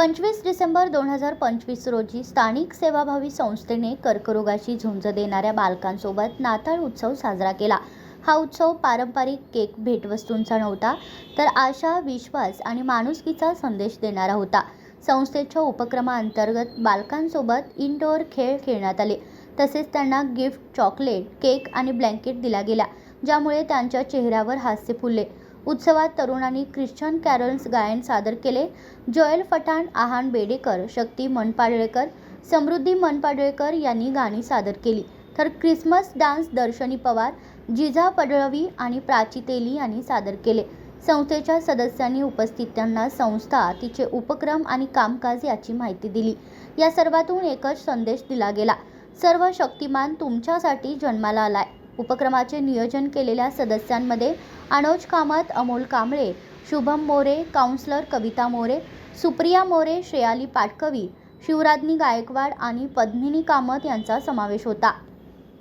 पंचवीस डिसेंबर दोन हजार पंचवीस रोजी स्थानिक सेवाभावी संस्थेने कर्करोगाशी झुंज देणाऱ्या बालकांसोबत नाताळ उत्सव साजरा केला. हा उत्सव पारंपरिक केक भेटवस्तूंचा नव्हता तर आशा विश्वास आणि माणुसकीचा संदेश देणारा होता. संस्थेच्या उपक्रमाअंतर्गत बालकांसोबत इनडोअर खेळ खेळण्यात आले. तसेच त्यांना गिफ्ट चॉकलेट केक आणि ब्लँकेट दिल्या गेल्या ज्यामुळे त्यांच्या चेहऱ्यावर हास्य फुलले. उत्सवात तरुणांनी ख्रिश्चन कॅरल्स गायन सादर केले. जोएल फटाण आहान बेडेकर शक्ती मनपाडळेकर समृद्धी मनपाडळेकर यांनी गाणी सादर केली. तर ख्रिसमस डान्स दर्शनी पवार जिजा पडळवी आणि प्राची तेली यांनी सादर केले. संस्थेच्या सदस्यांनी उपस्थितांना संस्था तिचे उपक्रम आणि कामकाज याची माहिती दिली. या सर्वातून एकच संदेश दिला गेला. सर्व शक्तिमान तुमच्यासाठी जन्माला आलाय. उपक्रमाचे नियोजन केलेल्या सदस्यांमध्ये अनोज कामत अमोल कांबळे शुभम मोरे काउन्सलर कविता मोरे सुप्रिया मोरे श्रेयाली पाटकवी शिवराज्ञी गायकवाड आणि पद्मिनी कामत यांचा समावेश होता.